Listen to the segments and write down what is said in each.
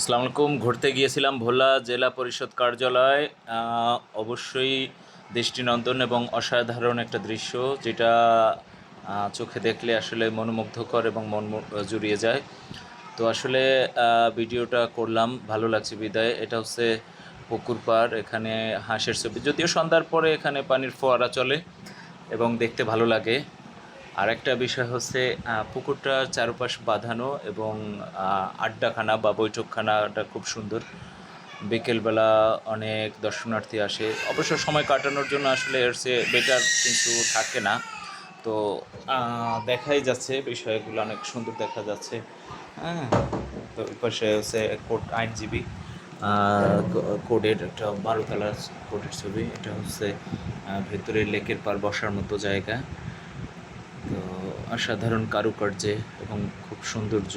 আসসালামু আলাইকুম। ঘুরতে গিয়েছিলাম ভোলা জেলা পরিষদ কার্যালয়। অবশ্যই দৃষ্টিনন্দন এবং অসাধারণ একটা দৃশ্য যেটা চোখে দেখলে আসলে মনোমুগ্ধকর এবং মন জুড়িয়ে যায়। তো আসলে ভিডিওটা করলাম, ভালো লাগছে বিদায়। এটা হচ্ছে পুকুর পাড়, এখানে হাঁসের ছবি। যদিও সন্ধ্যার পরে এখানে পানির ফোয়ারা চলে এবং দেখতে ভালো লাগে। আর একটা বিষয় হচ্ছে আহ, পুকুরটার চারপাশ বাঁধানো এবং আড্ডাখানা বা বৈঠকখানাটা খুব সুন্দর। বিকেলবেলা অনেক দর্শনার্থী আসে। অবশ্য সময় কাটানোর জন্য আসলে এর চেয়ে বেটার কিন্তু থাকে না। তো দেখাই যাচ্ছে বিষয়গুলো অনেক সুন্দর দেখা যাচ্ছে। হ্যাঁ তো পাশে হচ্ছে কোর্ট আইনজীবী আহ, কো- কোর্টের একটা বারোতলা কোর্টের ছবি। এটা হচ্ছে ভেতরে লেকের পার বসার মতো জায়গা। অসাধারণ কারুকার্যে এবং খুব সৌন্দর্য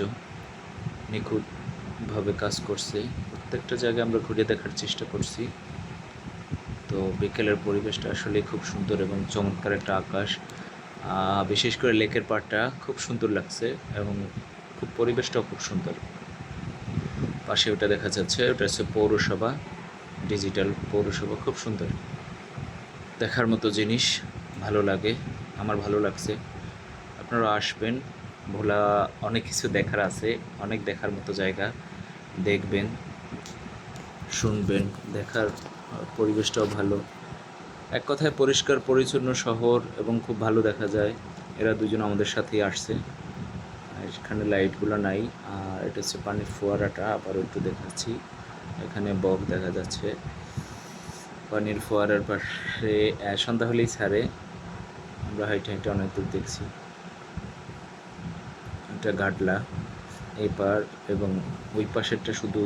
নিখুঁতভাবে কাজ করছে। প্রত্যেকটা জায়গায় আমরা ঘুরে দেখার চেষ্টা করছি। তো বিকেলের পরিবেশটা আসলে খুব সুন্দর এবং চমৎকার একটা আকাশ। বিশেষ করে লেকের পাড়টা খুব সুন্দর লাগছে এবং খুব পরিবেশটাও খুব সুন্দর। পাশে ওটা দেখা যাচ্ছে, ওটা হচ্ছে পৌরসভা, ডিজিটাল পৌরসভা, খুব সুন্দর। দেখার মতো জিনিস ভালো লাগে, আমার ভালো লাগছে। আপনারা আসবেন। ভোলা অনেক কিছু দেখার আছে, অনেক দেখার মতো জায়গা। দেখবেন, শুনবেন, দেখার পরিবেশটাও ভালো। এক কথায় পরিষ্কার, পরিচ্ছন্ন শহর এবং খুব ভালো দেখা যায়। এরা দুজন আমাদের সাথেই আসছে। এখানে লাইটগুলো নাই, আর এটা হচ্ছে পানির ফোয়ারাটা, আবার একটু দেখাচ্ছি। এখানে বক দেখা যাচ্ছে। পানির ফোয়ারার পাশে সন্ধ্যা হলেই ছাড়ে। আমরা হাইটে হাইটে অনেক দূর দেখছি। এটা গাডলা, এই পার এবং ওই পাশেরটা শুধু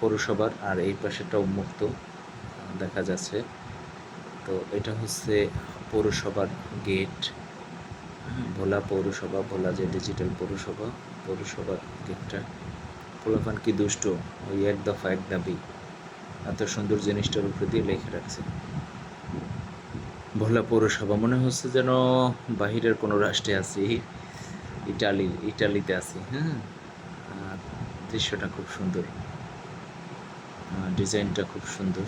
পৌরসভার আর এই পাশেরটা উন্মুক্ত দেখা যাচ্ছে। তো এটা হচ্ছে পৌরসভার গেট, ভোলা পৌরসভা, ভোলা যে ডিজিটাল পৌরসভা, পৌরসভার গেটটা। পোলাপান কি দুষ্ট? ওই এক দফা, এক দাবি। এত সুন্দর জিনিসটার উপরে দিয়ে লিখে রাখছে। ভোলা পৌরসভা, মনে হচ্ছে যেন বাহিরের কোনো রাষ্ট্রে আছি। ইটালি ইটালিতে আছি হ্যাঁ? দৃশ্যটা খুব সুন্দর। ডিজাইনটা খুব সুন্দর।